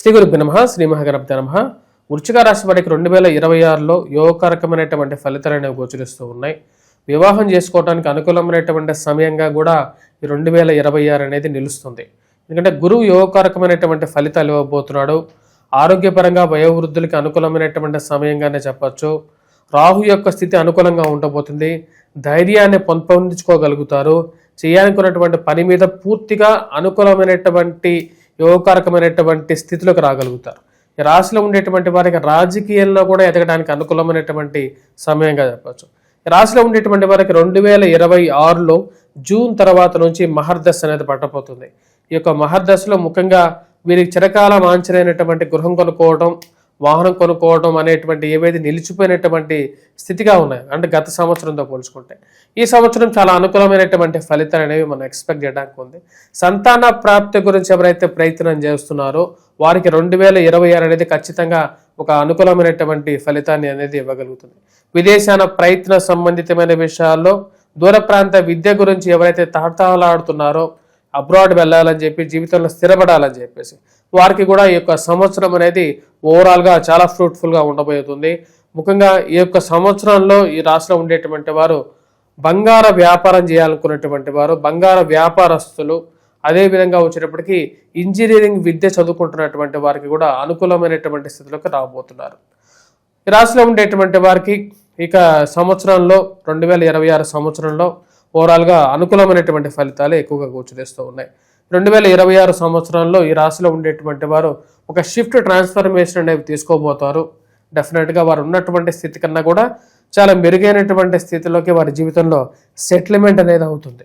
శ్రీ గురు నమ శ్రీ మహాగణపతి నమ. వృచ్చిక రాశి వారికి రెండు వేల ఇరవై ఆరులో యోగకారకమైనటువంటి ఫలితాలు అనేవి గోచరిస్తూ ఉన్నాయి. వివాహం చేసుకోవడానికి అనుకూలమైనటువంటి సమయంగా కూడా ఈ రెండు వేల ఇరవై ఆరు అనేది నిలుస్తుంది. ఎందుకంటే గురువు యోగకారకమైనటువంటి ఫలితాలు ఇవ్వబోతున్నాడు. ఆరోగ్యపరంగా వయోవృద్ధులకి అనుకూలమైనటువంటి సమయంగానే చెప్పచ్చు. రాహు యొక్క స్థితి అనుకూలంగా ఉండబోతుంది. ధైర్యాన్ని పొంపొందించుకోగలుగుతారు. చేయాలనుకున్నటువంటి పని మీద పూర్తిగా అనుకూలమైనటువంటి యోగకారకమైనటువంటి స్థితిలోకి రాగలుగుతారు. ఈ రాశిలో ఉండేటువంటి వారికి రాజకీయాల్లో కూడా ఎదగడానికి అనుకూలమైనటువంటి సమయంగా చెప్పచ్చు. ఈ రాశిలో ఉండేటువంటి వారికి రెండు వేల ఇరవై ఆరులో జూన్ తర్వాత నుంచి మహర్దశ అనేది పట్టబోతుంది. ఈ యొక్క మహర్దశలో ముఖ్యంగా వీరికి చిరకాల వాంఛనైనటువంటి గృహం కొనుక్కోవడం వాహనం కొనుక్కోవడం అనేటువంటి ఏవైతే నిలిచిపోయినటువంటి స్థితిగా ఉన్నాయి అంటే గత సంవత్సరంతో పోల్చుకుంటే ఈ సంవత్సరం చాలా అనుకూలమైనటువంటి ఫలితాలు అనేవి మనం ఎక్స్పెక్ట్ చేయడానికి ఉంది. సంతాన ప్రాప్తి గురించి ఎవరైతే ప్రయత్నం చేస్తున్నారో వారికి రెండు వేల ఇరవై ఆరు అనేది ఖచ్చితంగా ఒక అనుకూలమైనటువంటి ఫలితాన్ని అనేది ఇవ్వగలుగుతుంది. విదేశాన ప్రయత్న సంబంధితమైన విషయాల్లో దూర ప్రాంత విద్య గురించి ఎవరైతే తాటాలాడుతున్నారో అబ్రాడ్ వెళ్ళాలని చెప్పి జీవితంలో స్థిరపడాలని చెప్పేసి వారికి కూడా ఈ యొక్క సంవత్సరం అనేది ఓవరాల్గా చాలా ఫ్రూట్ఫుల్గా ఉండబోతుంది. ముఖ్యంగా ఈ యొక్క సంవత్సరంలో ఈ రాష్ట్రంలో ఉండేటువంటి వారు బంగార వ్యాపారం చేయాలనుకున్నటువంటి వారు బంగార వ్యాపారస్తులు అదేవిధంగా వచ్చేటప్పటికి ఇంజనీరింగ్ విద్య చదువుకుంటున్నటువంటి వారికి కూడా అనుకూలమైనటువంటి స్థితిలోకి రాబోతున్నారు. ఈ రాశిలో ఉండేటువంటి వారికి ఇక సంవత్సరంలో రెండు వేల ఇరవై ఆరు సంవత్సరంలో ఓవరాల్గా అనుకూలమైనటువంటి ఫలితాలు ఎక్కువగా గోచరిస్తూ ఉన్నాయి. రెండు వేల ఇరవై ఆరు సంవత్సరంలో ఈ రాశిలో ఉండేటువంటి వారు ఒక షిఫ్ట్ ట్రాన్స్ఫర్మేషన్ అనేవి తీసుకోబోతారు. డెఫినెట్గా వారు ఉన్నటువంటి స్థితి కన్నా కూడా చాలా మెరుగైనటువంటి స్థితిలోకి వారి జీవితంలో సెటిల్మెంట్ అనేది అవుతుంది.